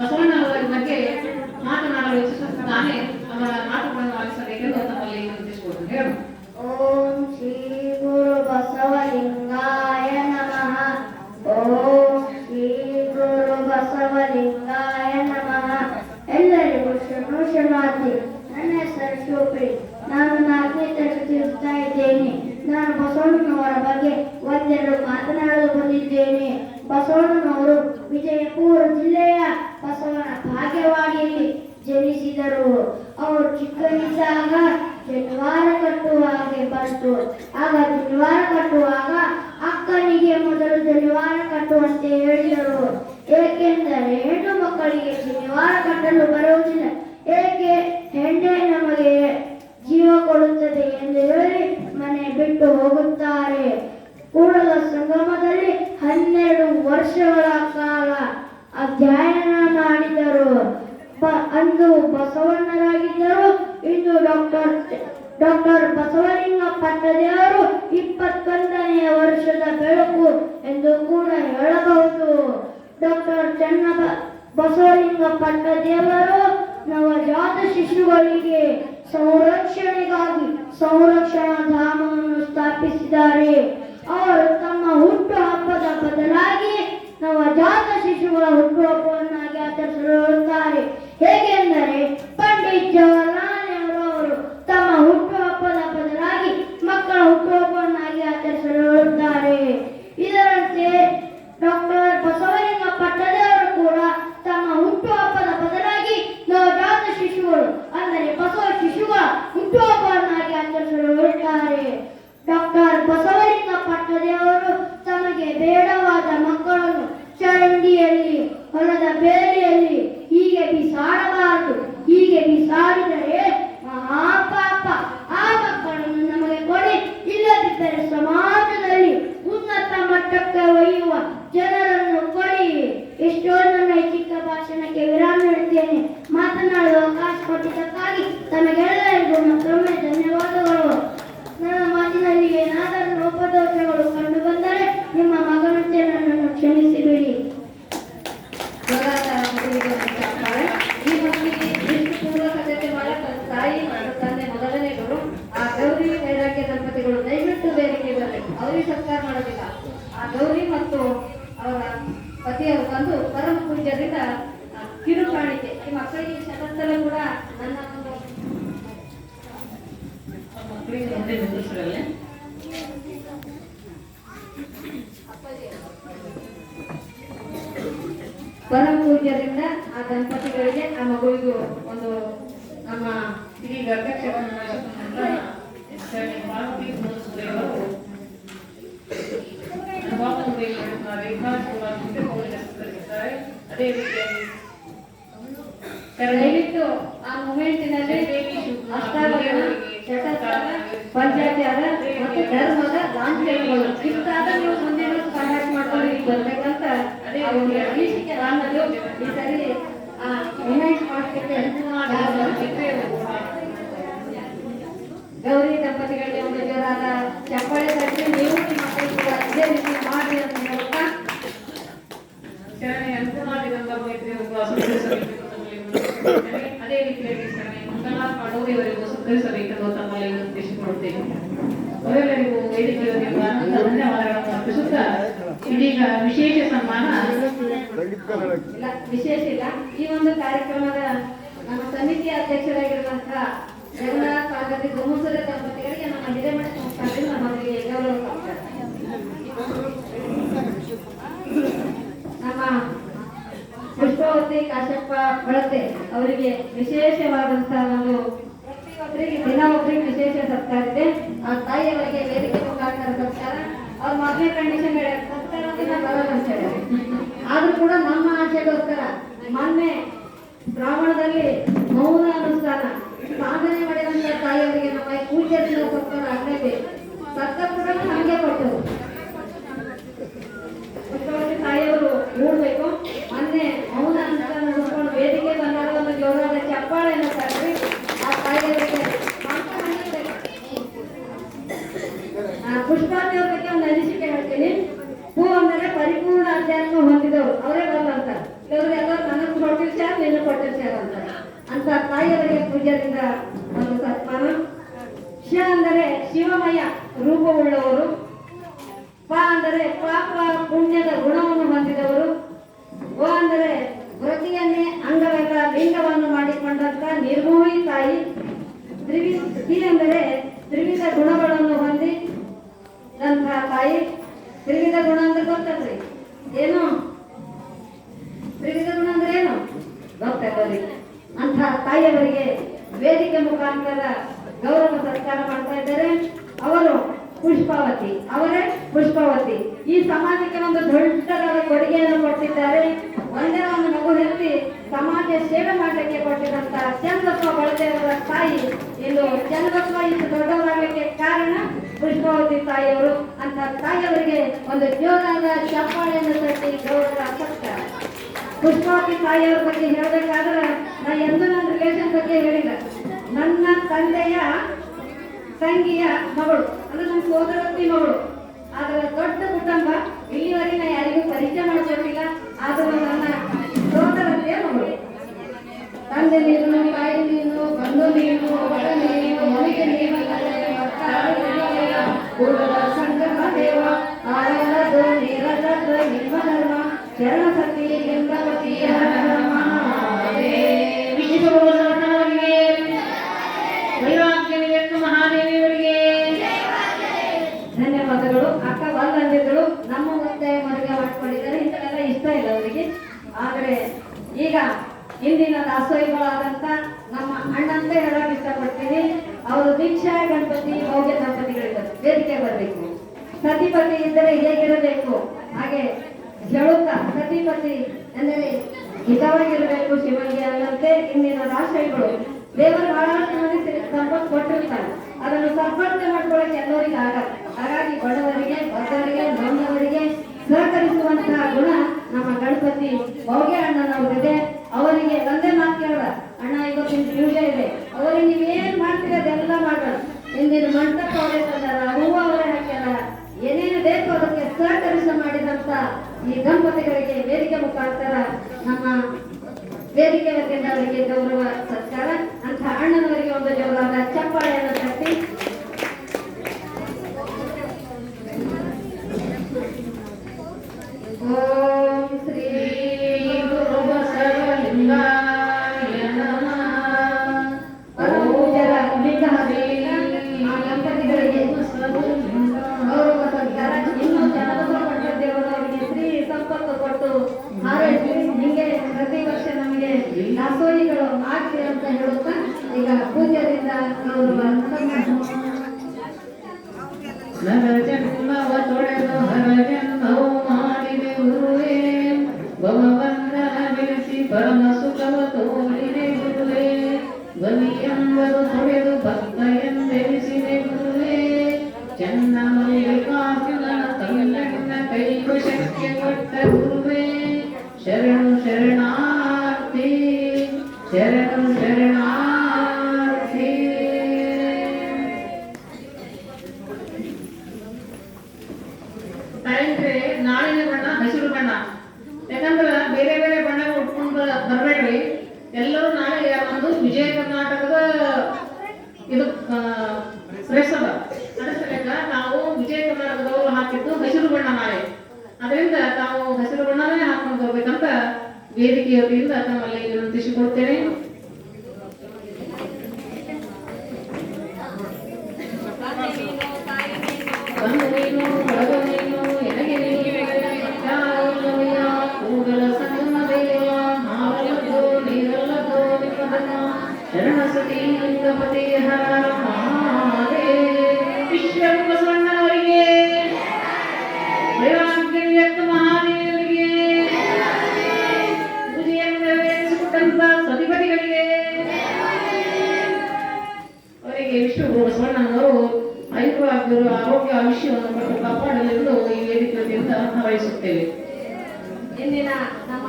ಬಸವಣ್ಣನವರ ಬಗ್ಗೆ ಮಾತನಾಡಲು ಇಚ್ಛಿಸುತ್ತಾನೆ ಅವರ ಹಾಗೆ ಹಾಗಾಗಿ ಆಗ ಜನಿವಾರ ಕಟ್ಟುವಾಗ ಅಕ್ಕನಿಗೆ ಮೊದಲು ನಿವಾರ ಕಟ್ಟುವಂತೆ ಹೇಳಿದರು. ಏಕೆಂದರೆ ಹೆಣ್ಣು ಮಕ್ಕಳಿಗೆ ನಿವಾರ ಕಟ್ಟಲು ಬರುವುದಿಲ್ಲ. ಏಕೆ? ಹೆಣ್ಣೆ ನಮಗೆ ಜೀವ ಕೊಡುತ್ತದೆ ಎಂದು ಹೇಳಿ ಮನೆ ಬಿಟ್ಟು ಹೋಗುತ್ತಾರೆ. ಕೂಡಲ ಸಂಗಮದಲ್ಲಿ ಹನ್ನೆರಡು ವರ್ಷಗಳ ಕಾಲ ಅಧ್ಯಯನ ಮಾಡಿದರು. ಅಂದು ಬಸವಣ್ಣರಾಗಿದ್ದರು. ಇಂದು ಡಾಕ್ಟರ್ ಡಾಕ್ಟರ್ ಬಸವಲಿಂಗ ಪಟ್ಟದೇವರು ಇಪ್ಪತ್ತೊಂದನೆಯ ವರ್ಷದ ಬೆಳಕು ಎಂದು ಕೂಡ ಹೇಳಬಹುದು. ಡಾಕ್ಟರ್ ಚನ್ನ ಬಸವಲಿಂಗ ಪಟ್ಟದೇವರು ನವಜಾತ ಶಿಶುಗಳಿಗೆ ಸಂರಕ್ಷಣೆಗಾಗಿ ಸಂರಕ್ಷಣಾ ಧಾಮವನ್ನು ಸ್ಥಾಪಿಸಿದ್ದಾರೆ. ಅವರು ತಮ್ಮ ಹುಟ್ಟು ಹಬ್ಬದ ಬದಲಾಗಿ ನವಜಾತ ಶಿಶುಗಳ ಹುಟ್ಟುಹಬ್ಬವನ್ನಾಗಿ ಆಚರಿಸಲು ಹೇಳುತ್ತಾರೆ ಹೇಗೆಂದರೆ ಪಂಡಿತ್ ಜವಾಹರ್ಲಾಲ್ ನೆಹರು ಅವರು ತಮ್ಮ ಹುಟ್ಟುಹಬ್ಬದ ಬದಲಾಗಿ ಮಕ್ಕಳ ಹುಟ್ಟುಹಬ್ಬವನ್ನಾಗಿ ಆಚರಿಸಲು ಹೇಳುತ್ತಾರೆ ಇದರಂತೆ ಡಾಕ್ಟರ್ ಬಸವಲಿಂಗ ಪಟ್ಟದೇವರು ಕೂಡ ತಮ್ಮ ಹುಟ್ಟುಹಬ್ಬದ ಬದಲಾಗಿ ನವಜಾತ ಶಿಶುಗಳು ಅಂದರೆ ಬಸವ ಶಿಶುಗಳ ಹುಟ್ಟುಹಬ್ಬವನ್ನಾಗಿ ಆಚರಿಸಲು ಹೇಳುತ್ತಾರೆ ಡಾಕ್ಟರ್ ಬಸವಲಿಂಗ ಪಟ್ಟದೇವರು ತಮಗೆ ಬೇಡವಾದ ಮಕ್ಕಳನ್ನು ಚರಂಡಿಯಲ್ಲಿ ಹೊಲದ ಬೇಲಿಯಲ್ಲಿ ಹೀಗೆ ಬಿಸಾಡಬಾರದು ಹೀಗೆ ಬಿಸಾಡಿದರೆ ಮಹಾಪಾಪ ಆ ಮಕ್ಕಳನ್ನು ನಮಗೆ ಕೊಡಿ ಇಲ್ಲದಿದ್ದರೆ ಸಮಾಜದಲ್ಲಿ ಉನ್ನತ ಮಟ್ಟಕ್ಕೆ ಒಯ್ಯುವ ಜನರನ್ನು ಕೊಡಿ ಎಷ್ಟೋ ನನ್ನ ಈ ಚಿಕ್ಕ ಭಾಷಣಕ್ಕೆ ವಿರಾಮ ನೀಡುತ್ತೇನೆ ಮಾತನಾಡುವ ಅವಕಾಶ ಕೊಟ್ಟಿದ್ದಕ್ಕಾಗಿ ತಮಗೆಲ್ಲರಿಗೂ ಮತ್ತೊಮ್ಮೆ ಧನ್ಯವಾದಗಳು ನನ್ನ ಮಾತಿನಲ್ಲಿ ಏನಾದರೂ ಲೋಪದೋಷಗಳು ಕಂಡು ಬಂದರೆ ನಿಮ್ಮ ಮಗನಂತೆ ನನ್ನನ್ನು ಕ್ಷಮಿಸಿಬಿಡಿ ಹೋರಾಟ ಮಗುವಿಗೆ ಮಾಡ್ತಾರೆ. ಈ ಮಗುವಿಗೆ ಎಷ್ಟು ಪೂರ್ವ ಸಿದ್ಧತೆ ಮಾಡಕ ತಾಯಿ ಮತ್ತು ತಂದೆ ಮೊದಲನೇ ಗುರು ಆ ಗೌರಿ ವೈರಾಗ್ಯ ದಂಪತಿಗಳು ದಯವಿಟ್ಟು ಬೇರೆಗೆ ಬರಬೇಕು ಅವರಿಗೆ ಸತ್ಕಾರ ಮಾಡೋದಿಲ್ಲ ಆ ಗೌರಿ ಮತ್ತು ಅವರ ಪತಿಯವರು ಬಂದು ಪರಮ ಪೂಜ್ಯರಿಂದ ಆ, ಕಿರು ಕಾಣಿಕೆ ಈ ಮಕ್ಕಳಿಗೆ ಶತಸ್ಥಲ ಕೂಡ ನನ್ನ ಒಂದು ಮಕ್ಕಳಿಗೆ ಮುಂದೆ ನಿಲ್ಲಿಸಿರಲ್ಲೇ ಪರಮ ಆ ದಂಪತಿಗಳಿಗೆ ಆ ಮಗುವಿಗೂ ಒಂದು ನಮ್ಮ ಹೋಗಿ ಹೆಸರಿದ್ದಾರೆ ಅದೇ ರೀತಿಯಾಗಿ ದಯವಿಟ್ಟು ಆ ಮೂಮೆಂಟಿನಲ್ಲಿ ಅಷ್ಟಾವರಣ ಪಂಚಾಯತಿ ಮತ್ತು ಧರ್ಮದ ಲಾಂಛನಗಳು ಇಷ್ಟಾದ ನೀವು ಮುಂದೆ ಕಾಂಟ್ಯಾಕ್ಟ್ ಮಾಡ್ಕೊಂಡು ಇಲ್ಲಿ ಬರ್ಬೇಕಂತ ಅದೇ ಈ ಸರಿ ಮಾಡಲಿಕ್ಕೆ ಗೌರಿ ದಂಪತಿಗಳಿಗೆ ಒಂದು ಜೋರಾದ ಚಪ್ಪಾಳೆ ತಟ್ಟಿ ನೀವು ನಿಮ್ಮ ಮಕ್ಕಳು ಕೂಡ ಇದೇ ರೀತಿ ಮಾಡಿ ಅಂತ ಹೇಳ್ತಾ ಶರಣೆ ಮೈತ್ರಿ ಅದೇ ರೀತಿಯಾಗಿ ಶರಣೆ ಧನ್ಯವಾದಗಳನ್ನು ಇದೀಗ ವಿಶೇಷ ಸನ್ಮಾನ ವಿಶೇಷ ಇಲ್ಲ ಈ ಒಂದು ಕಾರ್ಯಕ್ರಮದ ನಮ್ಮ ಸಮಿತಿಯ ಅಧ್ಯಕ್ಷರಾಗಿರುವಂತಹ ಜಗನ್ನಾಥ್ ಆಗತಿ ಗೋಮುಸದ ದಂಪತಿಗಳಿಗೆ ನಮ್ಮ ಹಿರೇಮಠ ಸಂಸ್ಥಾನದಿಂದ ನಮ್ಮವರಿಗೆ ಗೌರವ ನಮ್ಮ ಪುಷ್ಪವತಿ, ಕಾಶಪ್ಪ ಬಳತೆ ಅವರಿಗೆ ವಿಶೇಷವಾದಂತಹ ಒಂದು ಪ್ರತಿಯೊಬ್ಬರಿಗೆ ದಿನ ಒಬ್ಬರಿಗೆ ವಿಶೇಷ ಸತ್ಕಾರ ಇದೆ ಆ ತಾಯಿಯವರಿಗೆ ವೇದಿಕೆ ಮುಖಾಂತರ ಸತ್ಕಾರ, ಅವ್ರ ಮದುವೆ ಕಂಡೀಷನ್ ಸತ್ಕಾರ ದಿನ. ಆದ್ರೂ ಕೂಡ ನಮ್ಮ ಆಶೆಗೋಸ್ಕರ ಮೊನ್ನೆ ಬ್ರಾಹ್ಮಣದಲ್ಲಿ ಮೌನ ಅನುಷ್ಠಾನ ಸಾಧನೆ ಮಾಡಿದಂತ ತಾಯಿಯವರಿಗೆ ನಮ್ಮ ಪೂಜೆ ಪೂಜ್ಯದಿಂದ ಸತ್ಕಾರ ಆಗಲೇಬೇಕು ಸತ್ಕಾರ ಕೂಡ ಹಂಗೆ ಕೊಟ್ಟರು ಪುಷ್ಪಾವತಿ ತಾಯಿಯವರು ಮೂಡ್ಬೇಕು ಮೊನ್ನೆ ಮೌನ ಅನುಷ್ಠಾನ ಮುಗಿಸ್ಕೊಂಡು ವೇದಿಕೆ ಬಂದಾಗ ಒಂದು ಜೋರಾದ ಚಪ್ಪಾಳೆಯನ್ನು ತರ್ರಿ ಆ ತಾಯಿಯವರಿಗೆ ಮಾತ್ರ ಹಂಗಿರ್ಬೇಕು. ಪುಷ್ಪಾವತಿ ಅವ್ರ ಬಗ್ಗೆ ಒಂದು ಅನಿಸಿಕೆ ಹೇಳ್ತೀನಿ ಹೂ ಅಂದರೆ ಪರಿಪೂರ್ಣ ಅಧ್ಯಾತ್ಮ ಹೊಂದಿದವರು ಅವರೇ ಬಲ್ಲಂತ ಇವ್ರಿಗೆಲ್ಲ ನನಗೆ ಕೊಟ್ಟಿರ್ಸ್ಯಾರ ನೀನು ಕೊಟ್ಟಿರ್ಸ್ಯಾರ ಅಂತ ಅಂತ ತಾಯಿಯವರಿಗೆ ಪೂಜ್ಯರಿಂದ ಒಂದು ಸತ್ಮಾನ ಶ ಅಂದರೆ ಶಿವಮಯ ರೂಪವುಳ್ಳವರು. ಪ ಅಂದರೆ ಪಾಪ ಪುಣ್ಯದ ಗುಣವನ್ನು ಹೊಂದಿದವರು. ವ ಅಂದರೆ ವೃತ್ತಿಯನ್ನೇ ಅಂಗವೆಲ್ಲ ಲಿಂಗವನ್ನು ಮಾಡಿಕೊಂಡಂತ ನಿರ್ಮೋಹಿ ತಾಯಿ. ತ್ರಿವಿ ಸಿ ಅಂದರೆ ತ್ರಿವಿಧ ಗುಣಗಳನ್ನು ಹೊಂದಿ ಹೊಂದಿದಂತಹ ತಾಯಿ. ತ್ರಿವಿಧ ಗುಣ ಅಂದ್ರೆ ಗೊತ್ತಲ್ರಿ? ಏನು? ತ್ರಿವಿಧ ಗುಣ ಅಂದ್ರೆ ಏನು? ಗೊತ್ತಾಗೋದಿಲ್ಲ. ಅಂತ ತಾಯಿಯವರಿಗೆ ವೇದಿಕೆ ಮುಖಾಂತರ ಗೌರವ ಸತ್ಕಾರ ಮಾಡ್ತಾ ಇದ್ದಾರೆ. ಅವರು ಪುಷ್ಪಾವತಿ, ಅವರೇ ಪುಷ್ಪಾವತಿ. ಈ ಸಮಾಜಕ್ಕೆ ಒಂದು ದೊಡ್ಡದಾದ ಕೊಡುಗೆಯನ್ನು ಕೊಟ್ಟಿದ್ದಾರೆ ಒಂದೇ ಒಂದು ಮಗು ಸಮಾಜ ಸೇವೆ ಮಾಡಲಿಕ್ಕೆ ಕೊಟ್ಟಿದಂತ ಚಂದ್ರಪ್ಪ ಬಳದೇವರ ತಾಯಿ. ಇಂದು ಚಂದ್ರಪ್ಪ ಇಷ್ಟು ದೊಡ್ಡವರಾಗಲಿಕ್ಕೆ ಕಾರಣ ಪುಷ್ಪಾವತಿ ತಾಯಿಯವರು ಅಂತ ತಾಯಿಯವರಿಗೆ ಒಂದು ಜೋರಾದ ಚಪ್ಪಾಳೆಯನ್ನು ತಟ್ಟಿ ಗೌರವ ಸತ್ಕಾರ ಪುಷ್ಪಾವತಿ ತಾಯಿಯವರ ಬಗ್ಗೆ ಹೇಳಬೇಕಾದ್ರೆ ನಾ ಎಂದೂ ನನ್ನ ರಿಲೇಷನ್ ಬಗ್ಗೆ ಹೇಳಿಲ್ಲ. ನನ್ನ ತಂದೆಯ ತಂಗಿಯ ಮಗಳು, ಅಂದ್ರೆ ನನ್ನ ಸೋದರತ್ತಿ ಮಗಳು. ಆದರೆ ದೊಡ್ಡ ಕುಟುಂಬ, ಇಲ್ಲಿವರೆಗೆ ನಾ ಯಾರಿಗೂ ಪರಿಚಯ ಮಾಡಿಕೊಟ್ಟಿಲ್ಲ ಆದರೂ ನನ್ನ ಸೋದರತ್ತೆಯ ಮಗಳು. ತಂದೆ ನೀನು ಇಂದಿನ ದಾಸೋಹಿಗಳಾದಂತ ನಮ್ಮ ಅಣ್ಣ ಅಂತ ಇಷ್ಟಪಡ್ತೀನಿ. ಅವರು ದೀಕ್ಷಾ ಗಣಪತಿ ಭವ್ಯ ದಂಪತಿಗಳಿದ್ದಾರೆ. ವೇದಿಕೆ ಬರಬೇಕು. ಸತಿಪತಿ ಇದ್ದರೆ ಹೇಗಿರಬೇಕು? ಹಾಗೆ ಹೇಳುತ್ತಾ ಸತಿಪತಿ ಎಂದರೆ ಹಿತವಾಗಿರಬೇಕು ಶಿವನಿಗೆ ಅನ್ನಂತೆ ಇಂದಿನ ದಾಸೋಹಿಗಳು ದೇವರು ಬಹಳ ಮಂದಿ ಸಂಪತ್ತು ಕೊಟ್ಟಿರ್ತಾರೆ ಅದನ್ನು ಸಂಪರ್ಕ ಮಾಡ್ಕೊಳ್ಳಕ್ಕೆ ಎಲ್ಲರಿಗೆ ಆಗಲ್ಲ. ಹಾಗಾಗಿ ಬಡವರಿಗೆ ಬಡವರಿಗೆ ನೊಂದವರಿಗೆ ಸಹಕರಿಸುವಂತಹ ಗುಣ ನಮ್ಮ ಗಣಪತಿ ಭವ್ಯ ಅಣ್ಣನವರಿದೆ ಅವರಿಗೆ ಒಂದೇ ಮಾತು ಕೇಳೋಣ ಅಣ್ಣ ಇವತ್ತಿನ ಪೂಜೆ ಇದೆ. ಅವರಿಗೆ ನೀವೇನು ಮಾಡ್ತೀರ ಅದೆಲ್ಲ ಮಾಡೋಣ ಇಂದಿನ ಮಂಟಪ ಅವರೇ ತಂದಾರ, ಹೂವು ಅವರೇ ಹಾಕ್ಯಾರ. ಏನೇನು ಬೇಕು ಅದಕ್ಕೆ ಸಹಕರಿಸ ಮಾಡಿದಂತ ಈ ದಂಪತಿಗಳಿಗೆ ವೇದಿಕೆ ಮುಖಾಂತರ ನಮ್ಮ ವೇದಿಕೆ ವತಿಯಿಂದ ಅವರಿಗೆ ಗೌರವ ಸತ್ಕಾರ. ಅಂತ ಅಣ್ಣನವರಿಗೆ ಒಂದು ಜೋರಾದ ಚಪ್ಪಾಳೆಯನ್ನು ಮಾಡಿದೆ ಗುರುವೇ ಭವಬಂಧನ ಬಿಡಿಸಿ ಪರಮ ಸುಖವ ತೋರಿದೆ ಗುರುವೇ ಧ್ವನಿಯಂಬರು ತೊಳೆದು ಭಕ್ತ ಎಂದೆನಿಸಿದೆ ಗುರುವೇ ಚನ್ನ ಮಲ್ಲಿಕಾರ್ಜುನನ ಕೈಲಣ್ಣ ಕೈವಶಕ್ಕೆ ಕೊಟ್ಟ ಗುರುವೇ ಶರಣು ಶರಣಾರ್ಥಿ ವಿಜಯ ಕರ್ನಾಟಕದ ಇದು ಪ್ರೆಸ್ ಅದ ನಾವು ವಿಜಯ ಕರ್ನಾಟಕದವರು ಹಾಕಿದ್ದು ಹಸಿರು ಬಣ್ಣ ನಾಳೆ ಅದರಿಂದ ತಾವು ಹಸಿರು ಬಣ್ಣನೇ ಹಾಕೊಂಡು ಹೋಗ್ಬೇಕಂತ ವೇದಿಕೆಯ ವತಿಯಿಂದ ತಮ್ಮಲ್ಲಿ ವಿನಂತಿಸಿಕೊಡ್ತೇನೆ ಸತಿಪತಿಗಳಿಗೆ ಅವರಿಗೆ ವಿಷ್ಣು ಬಸವಣ್ಣನವರು ಐಕ್ಯವಾಗಿರುವ ಆರೋಗ್ಯ ಆಯುಷ್ಯವನ್ನು ಕಾಪಾಡಲೆಂದು ಈ ವೇದಿಕೆಯಿಂದ ಹಾರೈಸುತ್ತೇವೆ ಇಂದಿನ ನಮ್ಮ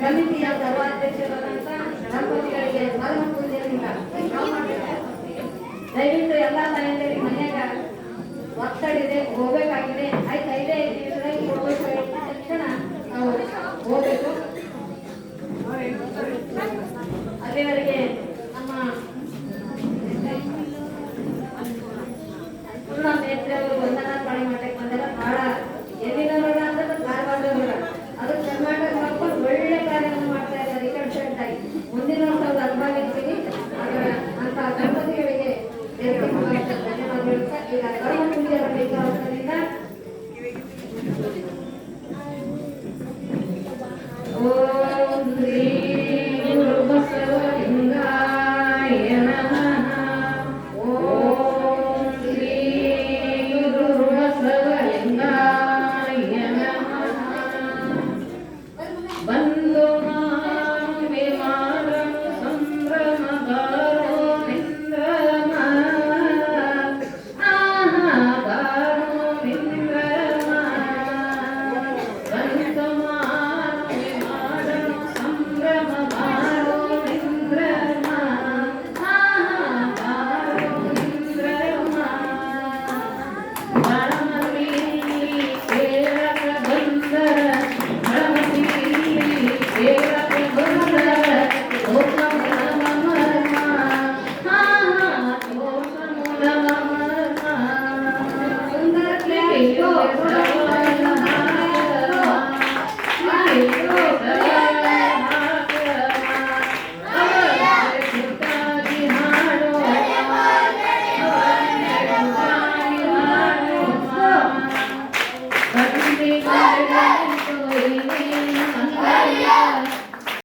ಸಮಿತಿಯ ಸರ್ವಾಧ್ಯಕ್ಷರಾದಂತ ದಂಪತಿಗಳಿಗೆ ಪರಮ ಪೂಜೆಯಿಂದ. ದಯವಿಟ್ಟು ಎಲ್ಲ ತಾಯಂದಿರಿಗೆ ಮನೆಯಾಗ ಒತ್ತಡ Senhor.